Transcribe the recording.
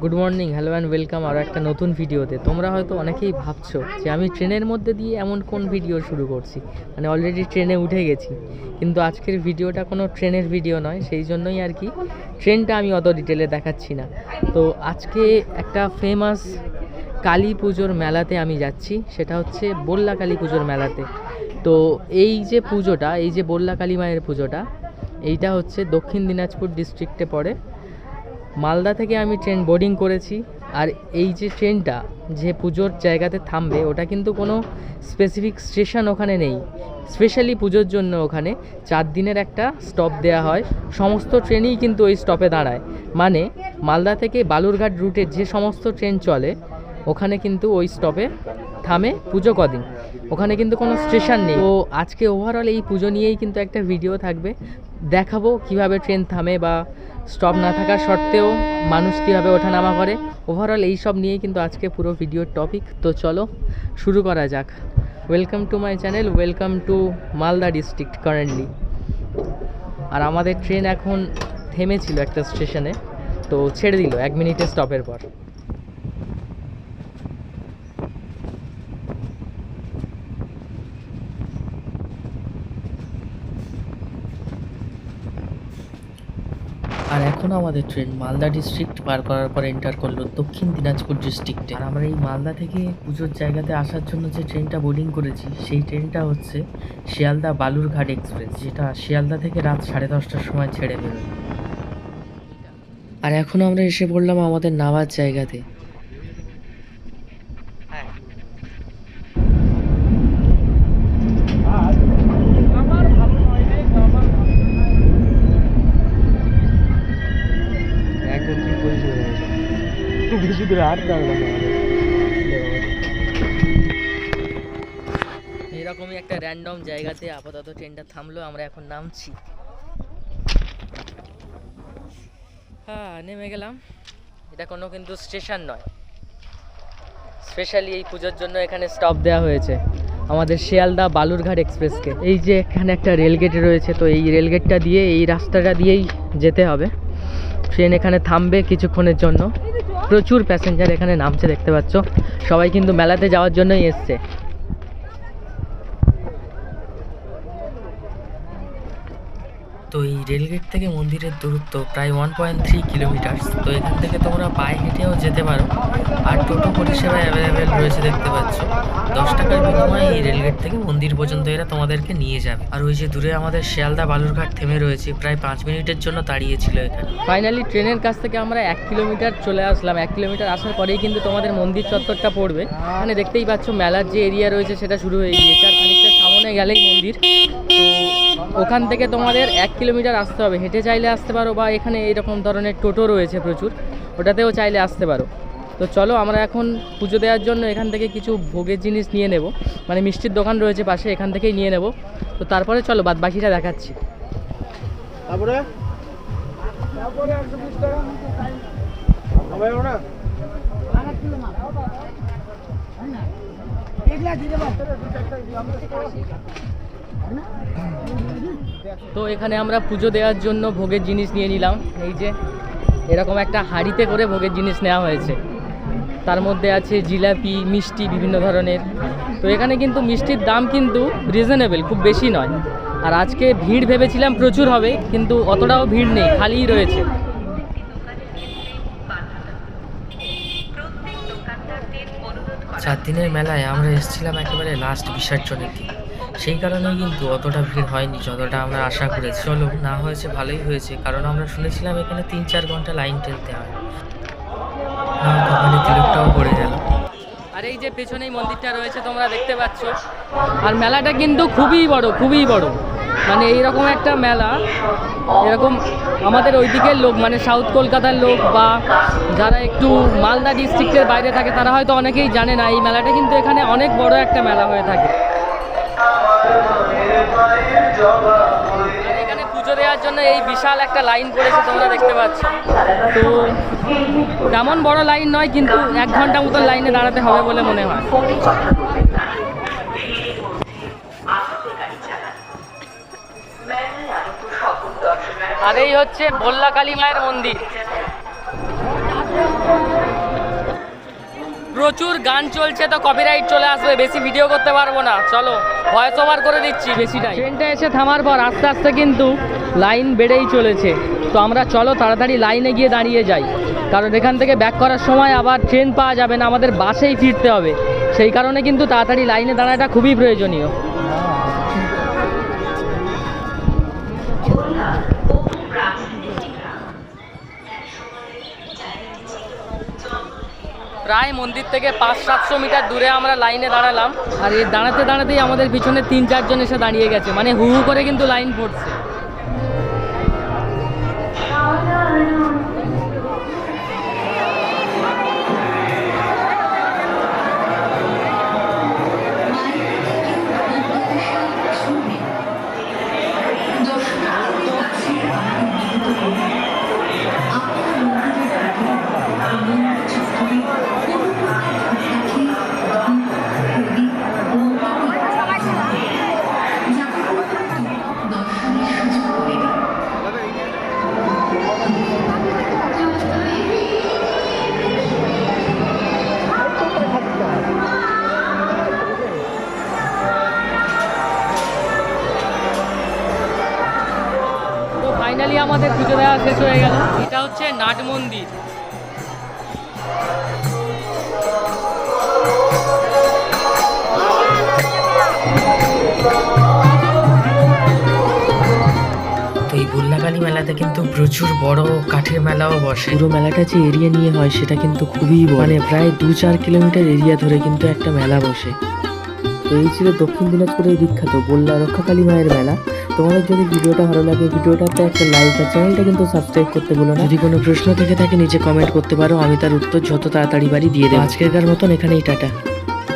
Good morning, hello and welcome আরও একটা নতুন ভিডিওতে। তোমরা হয়তো অনেকেই ভাবছ যে আমি ট্রেনের মধ্যে দিয়ে এমন কোন ভিডিও শুরু করছি? মানে অলরেডি ট্রেনে উঠে গেছি। কিন্তু আজকের ভিডিওটা কোনো ট্রেনের ভিডিও নয়, সেই জন্যই আর কি ট্রেনটা আমি অত ডিটেলে দেখাচ্ছি না। তো আজকে একটা ফেমাস কালী পুজোর মেলাতে আমি যাচ্ছি, সেটা হচ্ছে বল্লা কালী পুজোর মেলাতে। তো এই যে পুজোটা, এই যে বল্লা কালী মায়ের পুজোটা, এইটা হচ্ছে দক্ষিণ দিনাজপুর ডিস্ট্রিক্টে পড়ে। মালদা থেকে আমি ট্রেন বোর্ডিং করেছি। আর এই যে ট্রেনটা যে পুজোর জায়গাতে থামবে, ওটা কিন্তু কোনো স্পেসিফিক স্টেশন ওখানে নেই। স্পেশালি পুজোর জন্য ওখানে চার দিনের একটা স্টপ দেওয়া হয়। সমস্ত ট্রেনই কিন্তু ওই স্টপে দাঁড়ায়। মানে মালদা থেকে বালুরঘাট রুটে যে সমস্ত ট্রেন চলে, ওখানে কিন্তু ওই স্টপে থামে পুজো কদিন। ওখানে কিন্তু কোনো স্টেশন নেই। তো আজকে ওভারঅল এই পুজো নিয়েই কিন্তু একটা ভিডিও থাকবে। দেখাবো কীভাবে ট্রেন থামে বা স্টপ না থাকার সত্ত্বেও মানুষ কীভাবে ওঠানামা করে? ওভারঅল এইসব নিয়েই কিন্তু আজকে পুরো ভিডিওর টপিক তো চলো, শুরু করা যাক। Welcome to my channel welcome to Malda district currently আর আমাদের ট্রেন এখন থেমেছিল একটা স্টেশনে তো ছেড়ে দিল, এক মিনিটে স্টপের পর আর এখন আমাদের ট্রেন মালদা ডিস্ট্রিক্ট পার করার পর এন্টার করল দক্ষিণ দিনাজপুর ডিস্ট্রিক্টে আর আমরা এই মালদা থেকে পুজোর জায়গাতে আসার জন্য যে ট্রেনটা বোর্ডিং করেছি, সেই ট্রেনটা হচ্ছে শিয়ালদা বালুরঘাট এক্সপ্রেস যেটা শিয়ালদা থেকে রাত সাড়ে দশটার সময় ছেড়ে বেরোয়। আর এখন আমরা এসে পড়লাম আমাদের নামার জায়গাতে। বেশি দূরে হাঁটতে এরকমই একটা র্যান্ডম জায়গাতে আপাতত ট্রেনটা থামলো, আমরা এখন নামছি। হ্যাঁ নেমে গেলাম। এটা কোনো কিন্তু স্টেশন নয়। স্পেশালি এই পুজোর জন্য এখানে স্টপ দেওয়া হয়েছে। আমাদের শিয়ালদা বালুরঘাট এক্সপ্রেসকে এই যে এখানে একটা রেলগেট রয়েছে, তো এই রেলগেটটা দিয়ে, এই রাস্তাটা দিয়েই যেতে হবে। ট্রেন এখানে থামবে কিছুক্ষণের জন্য। প্রচুর প্যাসেঞ্জার এখানে নামছে দেখতে পাচ্ছ। সবাই কিন্তু মেলাতে যাওয়ার জন্যই এসছে। তো এই রেলগেট থেকে মন্দিরের দূরত্ব প্রায় ওয়ান পয়েন্ট থ্রি কিলোমিটার তো এখান থেকে তোমরা পায়ে হেঁটেও যেতে পারো। আর টোটো পরিষেবা অ্যাভেলেবেল রয়েছে দেখতে পাচ্ছ। দশ টাকার বিনিময়ে এই রেলগেট থেকে মন্দির পর্যন্ত এরা তোমাদেরকে নিয়ে যাবে। আর ওই যে দূরে আমাদের শিয়ালদা বালুরঘাট থেমে রয়েছে, প্রায় পাঁচ মিনিটের জন্য দাঁড়িয়েছিল এখানে। ফাইনালি ট্রেনের কাছ থেকে আমরা এক কিলোমিটার চলে আসলাম। এক কিলোমিটার আসার পরেই কিন্তু তোমাদের মন্দির চত্বরটা পড়বে। এখানে দেখতেই পাচ্ছ, মেলার যে এরিয়া রয়েছে, সেটা শুরু হয়ে গিয়েছে। আর সামনে গেলেই মন্দির। তো ওখান থেকে তোমাদের এক কিলোমিটার আসতে হবে। হেঁটে চাইলে আসতে পারো বা এখানে এরকম ধরনের টোটো রয়েছে প্রচুর। ওটাতেও চাইলে আসতে পারো। তো চলো, আমরা এখন পুজো দেওয়ার জন্য এখান থেকে কিছু ভোগের জিনিস নিয়ে নেব। মানে মিষ্টির দোকান রয়েছে পাশে, এখান থেকেই নিয়ে নেব। তো তারপরে চলো বাদ বাকিটা দেখাচ্ছি। তারপরে? টাকা। তো এখানে আমরা পুজো দেওয়ার জন্য ভোগের জিনিস নিয়ে নিলাম। এই যে, এরকম একটা হাঁড়িতে করে ভোগের জিনিস নেওয়া হয়েছে। তার মধ্যে আছে জিলাপি, মিষ্টি, বিভিন্ন ধরনের। তো এখানে কিন্তু মিষ্টির দাম কিন্তু রিজনেবল খুব বেশি নয়। আর আজকে ভিড় ভেবেছিলাম প্রচুর হবে, কিন্তু অতটাও ভিড় নেই, খালিই রয়েছে। চার দিনের মেলায় আমরা এসেছিলাম একেবারে লাস্ট বিসর্জনের দিন সেই কারণে কিন্তু অতটা ভিড় হয়নি, যতটা আমরা আশা করেছি। চলো, না হয়েছে ভালোই হয়েছে, কারণ আমরা শুনেছিলাম এখানে তিন চার ঘণ্টা লাইন টেলতে তিলকটাও পড়ে গেল। আর এই যে পেছনেই মন্দিরটা রয়েছে, তোমরা দেখতে পাচ্ছ। আর মেলাটা কিন্তু খুবই বড় খুবই বড়। মানে এইরকম একটা মেলা। এরকম আমাদের ওই দিকের লোক মানে সাউথ কলকাতার লোক বা যারা একটু মালদা ডিস্ট্রিক্টের বাইরে থাকে, তারা হয়তো অনেকেই জানে না, এই মেলাটা কিন্তু এখানে অনেক বড় একটা মেলা হয়ে থাকে। এখানে পুজো দেওয়ার জন্য এই বিশাল একটা লাইন পড়েছে, তোমরা দেখতে পাচ্ছ। তো তেমন বড় লাইন নয়, কিন্তু এক ঘণ্টা মতন লাইনে দাঁড়াতে হবে বলে মনে হয়। এই হচ্ছে ভোল্লা কালী মায়ের মন্দির। প্রচুর গান চলছে তো কপিরাইট চলে আসবে, বেশি ভিডিও করতে পারব না। চলো ভয়েস ওভার করে দিচ্ছি বেশিটাই ট্রেনটা এসে থামার পর আস্তে আস্তে কিন্তু লাইন বেড়েই চলেছে। তো আমরা চলো তাড়াতাড়ি লাইনে গিয়ে দাঁড়িয়ে যাই। কারণ এখান থেকে ব্যাক করার সময় আবার ট্রেন পাওয়া যাবে না, আমাদের বাসেই ফিরতে হবে। সেই কারণে কিন্তু তাড়াতাড়ি লাইনে দাঁড়াটা খুবই প্রয়োজনীয়। প্রায় মন্দির থেকে পাঁচ, সাতশো মিটার দূরে আমরা লাইনে দাঁড়ালাম। আর এই দাঁড়াতে, দাঁড়াতেই আমাদের পিছনে তিন, চারজন এসে দাঁড়িয়ে গেছে। মানে হু হু করে কিন্তু লাইন পড়ছে। ফাইনালি আমাদের পুজো দেওয়া শেষ হয়ে গেল। এটা হচ্ছে নাট মন্দির। মেলাতে কিন্তু প্রচুর বড় কাঠের মেলাও বসে। পুরো মেলাটা যে এরিয়া নিয়ে হয় সেটা কিন্তু খুবই মানে প্রায় দু চার কিলোমিটার এরিয়া ধরে কিন্তু একটা মেলা বসে। তো এই ছিল দক্ষিণ দিনাজপুরের বিখ্যাত বল্লা রক্ষাকালী মায়ের মেলা। তোমাদের যদি ভিডিওটা ভালো লাগে ভিডিওটাতে একটা লাইক আর চ্যানেলটা কিন্তু সাবস্ক্রাইব করতে বলো না। যদি কোনো প্রশ্ন থেকে থাকে নিচে কমেন্ট করতে পারো আমি তার উত্তর যত তাড়াতাড়ি বাড়ি দিয়ে দেবো। আজকেরকার মতন এখানেই টাটা।